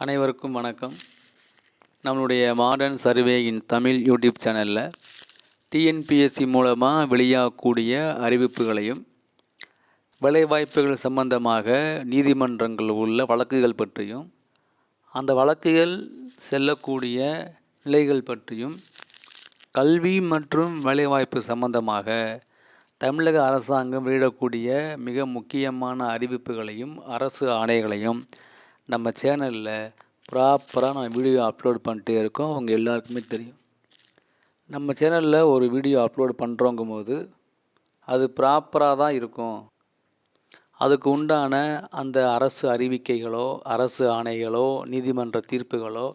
அனைவருக்கும் வணக்கம். நம்மளுடைய மாடர்ன் சர்வேயின் தமிழ் யூடியூப் சேனலில் டிஎன்பிஎஸ்சி மூலமாக வெளியாகக்கூடிய அறிவிப்புகளையும் வேலைவாய்ப்புகள் சம்பந்தமாக நீதிமன்றங்கள் உள்ள வழக்குகள் பற்றியும் அந்த வழக்குகள் செல்லக்கூடிய நிலைகள் பற்றியும் கல்வி மற்றும் வேலைவாய்ப்பு சம்பந்தமாக தமிழக அரசாங்கம் வெளியிடக்கூடிய மிக முக்கியமான அறிவிப்புகளையும் அரசு ஆணைகளையும் நம்ம சேனலில் ப்ராப்பராக நான் வீடியோ அப்லோட் பண்ணிட்டே இருக்கோம். அவங்க எல்லாருக்குமே தெரியும். நம்ம சேனலில் ஒரு வீடியோ அப்லோட் பண்ணுறோங்கும் போது அது ப்ராப்பராக தான் இருக்கும். அதுக்கு உண்டான அந்த அரசு அறிவிக்கைகளோ அரசு ஆணைகளோ நீதிமன்ற தீர்ப்புகளோ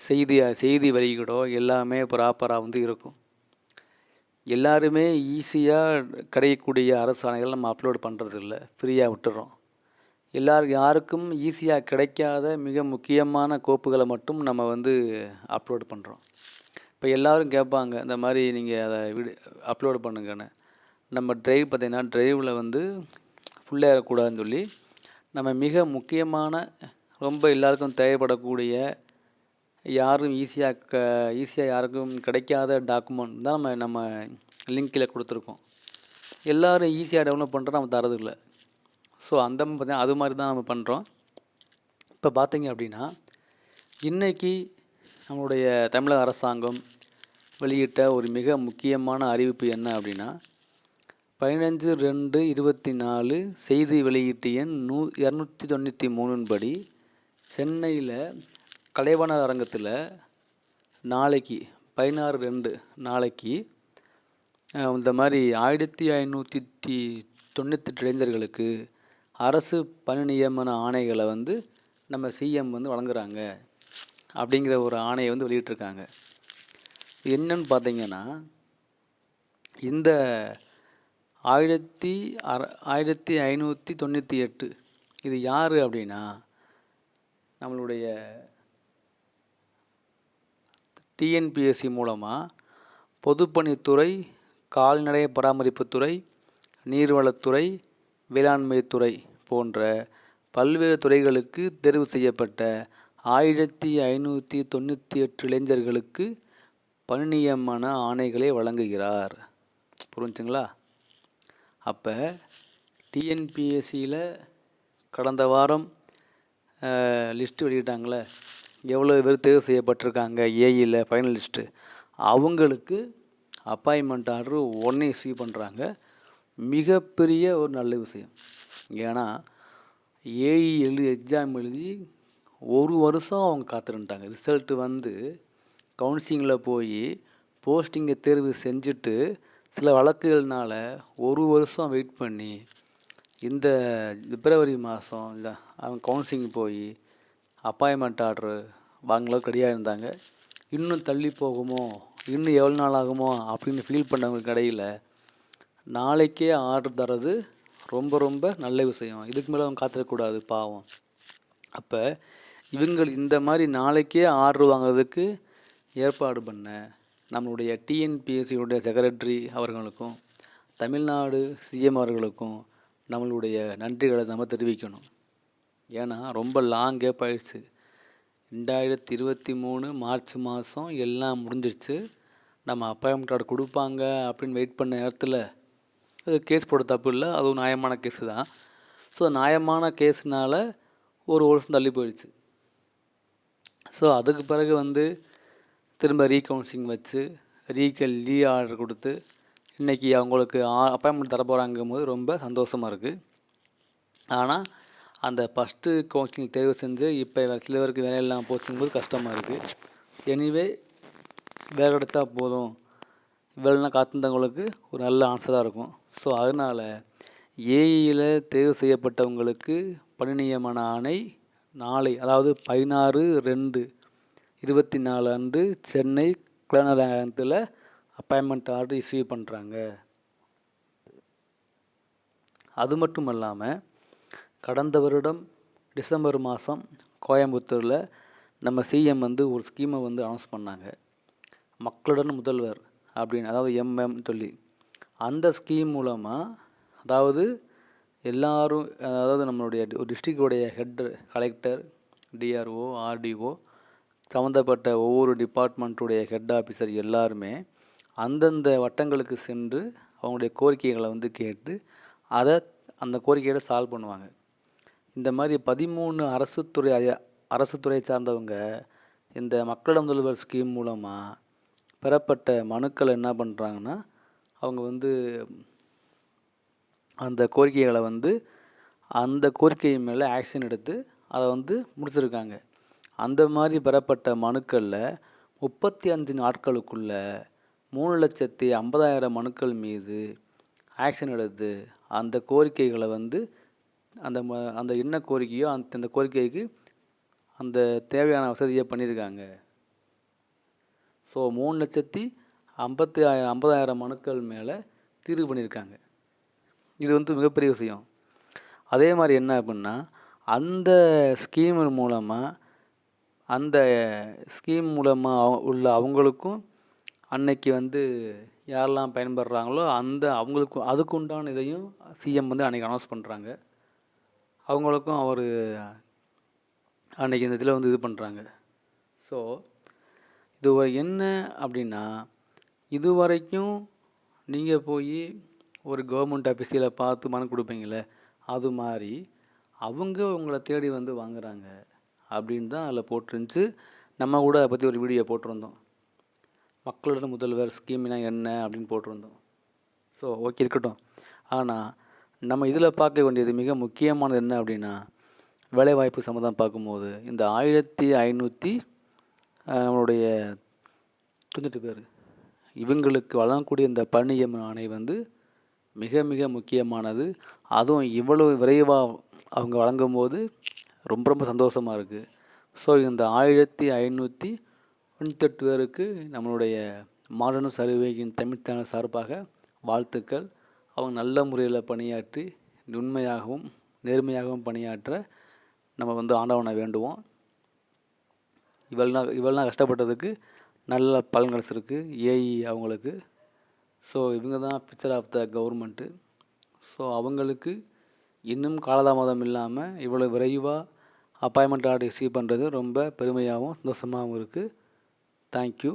செய்தி செய்தி வரிகளோ எல்லாமே ப்ராப்பராக வந்து இருக்கும். எல்லாருமே ஈஸியாக கிடைக்கக்கூடிய அரசு ஆணைகள் நம்ம அப்லோட் பண்ணுறதில்ல ஃப்ரீயாக விட்டுறோம். எல்லார் யாருக்கும் ஈஸியாக கிடைக்காத மிக முக்கியமான கோப்புகளை மட்டும் நம்ம வந்து அப்லோட் பண்ணுறோம் இப்போ எல்லோரும் கேட்பாங்க இந்த மாதிரி நீங்கள் அதை விடு அப்லோடு பண்ணுங்கன்னு. நம்ம ட்ரைவ் பார்த்திங்கன்னா ட்ரைவில் வந்து ஃபுல்லாக இருக்கக்கூடாதுன்னு சொல்லி நம்ம மிக முக்கியமான ரொம்ப எல்லாருக்கும் தேவைப்படக்கூடிய யாரும் ஈஸியாக க ஈஸியாக யாருக்கும் கிடைக்காத டாக்குமெண்ட் தான் நம்ம நம்ம லிங்கில் கொடுத்துருக்கோம். எல்லோரும் ஈஸியாக டெவலப் பண்ணுறோம் நம்ம தரதில்லை ஸோ அந்த பார்த்தீங்கன்னா அது மாதிரி தான் நம்ம பண்ணுறோம் இப்போ பார்த்தீங்க அப்படின்னா இன்றைக்கி நம்மளுடைய தமிழக அரசாங்கம் வெளியிட்ட ஒரு மிக முக்கியமான அறிவிப்பு என்ன அப்படின்னா பதினஞ்சு ரெண்டு இருபத்தி நாலு செய்தி வெளியீட்டு எண் நூ இரநூத்தி தொண்ணூற்றி மூணுன்படி சென்னையில் கலைவாணர் அரங்கத்தில் நாளைக்கு பதினாறு ரெண்டு நாளைக்கு இந்த மாதிரி ஆயிரத்தி ஐநூற்றி தொண்ணூற்றி இளைஞர்களுக்கு அரசு பணி நியமன ஆணைகளை வந்து நம்ம சிஎம் வந்து வழங்குறாங்க அப்படிங்கிற ஒரு ஆணையை வந்து வெளியிட்டிருக்காங்க. என்னன்னு பார்த்தீங்கன்னா இந்த ஆயிரத்தி அற ஆயிரத்தி ஐநூற்றி தொண்ணூற்றி எட்டு இது யார் அப்படின்னா நம்மளுடைய டிஎன்பிஎஸ்சி மூலமாக பொதுப்பணித்துறை கால்நடை பராமரிப்புத்துறை நீர்வளத்துறை வேளாண்மைத்துறை போன்ற பல்வேறு துறைகளுக்கு தேர்வு செய்யப்பட்ட ஆயிரத்தி ஐநூற்றி தொண்ணூற்றி எட்டு இளைஞர்களுக்கு பணி நியமன ஆணைகளை வழங்குகிறார். புரிஞ்சுங்களா? அப்போ டிஎன்பிஎஸ்சியில் கடந்த வாரம் லிஸ்ட்டு வெளியிட்டாங்களே எவ்வளோ பேர் தேர்வு செய்யப்பட்டிருக்காங்க ஏஇயில் ஃபைனலிஸ்ட்டு அவங்களுக்கு அப்பாயின்மெண்ட் ஆர்டர் உடனே இஸ்யூ பண்ணுறாங்க மிகப்பெரிய ஒரு நல்ல விஷயம். ஏன்னா ஏஇ எழுதி எக்ஸாம் எழுதி ஒரு வருஷம் அவங்க காத்திருந்துட்டாங்க ரிசல்ட்டு வந்து கவுன்சிலிங்கில் போய் போஸ்டிங்கை தேர்வு செஞ்சுட்டு சில வழக்குகள்னால ஒரு வருஷம் வெயிட் பண்ணி இந்த பிப்ரவரி மாதம் இல்லை அவங்க கவுன்சிலிங் போய் அப்பாயின்மெண்ட் ஆர்டரு வாங்கலாம் ரெடியாக இருந்தாங்க இன்னும் தள்ளி போகுமோ இன்னும் எவ்வளோ நாள் ஆகுமோ அப்படின்னு ஃபீல் பண்ணவங்களுக்கு இடையில் நாளைக்கே ஆர்டர் தரது ரொம்ப ரொம்ப நல்ல விஷயம். இதுக்கு மேலே அவங்க காத்திருக்கக்கூடாது பாவம். அப்போ இவங்க இந்த மாதிரி நாளைக்கே ஆர்டர் வாங்குறதுக்கு ஏற்பாடு பண்ண நம்மளுடைய டிஎன்பிஎஸ்சியுடைய செக்ரட்டரி அவர்களுக்கும் தமிழ்நாடு சிஎம் அவர்களுக்கும் நம்மளுடைய நன்றிகளை நம்ம தெரிவிக்கணும். ஏன்னா ரொம்ப லாங் கேப் ஆயிடுச்சு. ரெண்டாயிரத்தி இருபத்தி மூணு மார்ச் மாதம் எல்லாம் முடிஞ்சிருச்சு. நம்ம அப்பாயின்மெண்ட் கார்டு கொடுப்பாங்க அப்படின்னு வெயிட் பண்ண நேரத்தில் கேஸ் போட தப்பு இல்லை. அதுவும் நியாயமான கேஸு தான். ஸோ நியாயமான கேஸ்னால் ஒரு வருஷம் தள்ளி போயிடுச்சு. ஸோ அதுக்கு பிறகு வந்து திரும்ப ரீகவுன்சிலிங் வச்சு ரீகல் ரீ ஆர்டர் கொடுத்து இன்றைக்கி அவங்களுக்கு அப்பாயின்மெண்ட் தர போகிறாங்கும் போது ரொம்ப சந்தோஷமாக இருக்குது ஆனால் அந்த ஃபஸ்ட்டு கவுன்சிலிங் தேர்வு செஞ்சு இப்போ சில பேருக்கு வேலை இல்லாமல் போச்சுங்கும்போது கஷ்டமாக இருக்குது எனிவே வேலை கிடச்சா போதும். வேலைனா காத்திருந்தவங்களுக்கு ஒரு நல்ல ஆன்சராக இருக்கும். ஸோ அதனால் ஏஇயில் தேர்வு செய்யப்பட்டவங்களுக்கு பணி நியமன ஆணை நாளை அதாவது பதினாறு ரெண்டு இருபத்தி நாலு அன்று சென்னை குலநலத்தில் அப்பாயின்மெண்ட் ஆர்டர் இஸ்யூ பண்ணுறாங்க அது மட்டும் இல்லாமல் கடந்த வருடம் டிசம்பர் மாதம் கோயம்புத்தூரில் நம்ம சிஎம் வந்து ஒரு ஸ்கீமை வந்து அனௌன்ஸ் பண்ணாங்க. மக்களுடன் முதல்வர் அப்படின்னு அதாவது எம்எம் சொல்லி. அந்த ஸ்கீம் மூலமாக அதாவது எல்லாரும் அதாவது நம்மளுடைய ஒரு டிஸ்ட்ரிக்டோடைய ஹெட் கலெக்டர் டிஆர்ஓ ஆர்டிஓ சம்மந்தப்பட்ட ஒவ்வொரு டிபார்ட்மெண்ட்டுடைய ஹெட் ஆஃபீஸர் எல்லாருமே அந்தந்த வட்டங்களுக்கு சென்று அவங்களுடைய கோரிக்கைகளை வந்து கேட்டு அதை அந்த கோரிக்கைகளை சால்வ் பண்ணுவாங்க. இந்த மாதிரி பதிமூணு அரசு துறை அரசு துறை சார்ந்தவங்க இந்த மக்களிடம் முதல்வர் ஸ்கீம் மூலமாக பெறப்பட்ட மனுக்களை என்ன பண்ணுறாங்கன்னா அவங்க வந்து அந்த கோரிக்கைகளை வந்து அந்த கோரிக்கை மேலே ஆக்ஷன் எடுத்து அதை வந்து முடிச்சிருக்காங்க. அந்த மாதிரி பெறப்பட்ட மனுக்களில் முப்பத்தி அஞ்சு நாட்களுக்குள்ள மூணு லட்சத்தி ஐம்பதாயிரம் மனுக்கள் மீது ஆக்ஷன் எடுத்து அந்த கோரிக்கைகளை வந்து அந்த ம- அந்த என்ன கோரிக்கையோ அந்த அந்த கோரிக்கைக்கு அந்த தேவையான வசதியை பண்ணியிருக்காங்க ஸோ மூணு லட்சத்தி ஐம்பத்தி ஆயிரம் ஐம்பதாயிரம் மனுக்கள் மேலே தீர்வு பண்ணியிருக்காங்க. இது வந்து மிகப்பெரிய விஷயம். அதே மாதிரி என்ன அப்படின்னா அந்த ஸ்கீம் மூலமாக அந்த ஸ்கீம் மூலமாக உள்ள அவங்களுக்கும் அன்னைக்கு வந்து யாரெல்லாம் பயன்படுறாங்களோ அந்த அவங்களுக்கும் அதுக்கு உண்டான இதையும் சிஎம் வந்து அன்றைக்கி அனௌன்ஸ் பண்ணுறாங்க அவங்களுக்கும் அவர் அன்றைக்கி இந்த இதில் வந்து இது பண்ணுறாங்க ஸோ இது ஒரு என்ன அப்படின்னா இது வரைக்கும் நீங்கள் போய் ஒரு கவர்மெண்ட் ஆஃபீஸில் பார்த்து மனு கொடுப்பீங்களே அது மாதிரி அவங்க உங்களை தேடி வந்து வாங்குறாங்க அப்படின்னு தான் அதில் போட்டிருந்துச்சு. நம்ம கூட அதை பற்றி ஒரு வீடியோ போட்டிருந்தோம். மக்களோட முதல்வர் ஸ்கீம்னா என்ன அப்படின்னு போட்டிருந்தோம். ஸோ ஓகே இருக்கட்டும். ஆனால் நம்ம இதில் பார்க்க வேண்டியது மிக முக்கியமானது என்ன அப்படின்னா வேலைவாய்ப்பு சம்மந்தம் பார்க்கும்போது இந்த ஆயிரத்தி ஐநூற்றி நம்மளுடைய தொண்ணூற்றி பேர். இவங்களுக்கு வழங்கக்கூடிய இந்த பணியம் ஆணை வந்து மிக மிக முக்கியமானது. அதுவும் இவ்வளவு விரைவாக அவங்க வழங்கும்போது ரொம்ப ரொம்ப சந்தோஷமாக இருக்குது ஸோ இந்த ஆயிரத்தி ஐநூற்றி தொண்ணூத்தெட்டு பேருக்கு நம்மளுடைய மாடர்ன் சர்வேயின் தமிழ் சார்பாக வாழ்த்துக்கள். அவங்க நல்ல முறையில் பணியாற்றி உண்மையாகவும் நேர்மையாகவும் பணியாற்ற நம்ம வந்து ஆண்டவனை வேண்டுவோம். இவள்னா இவள்லாம் கஷ்டப்பட்டதுக்கு நல்ல பலன் கிடச்சிருக்கு ஏஇ அவங்களுக்கு. ஸோ இவங்க தான் picture of the government so அவங்களுக்கு இன்னும் காலதாமதம் இல்லாமல் இவ்வளோ விரைவாக அப்பாயின்மெண்ட் ஆர்டர் ரிசீவ் பண்ணுறது ரொம்ப பெருமையாகவும் சந்தோஷமாகவும் இருக்குது தேங்க்யூ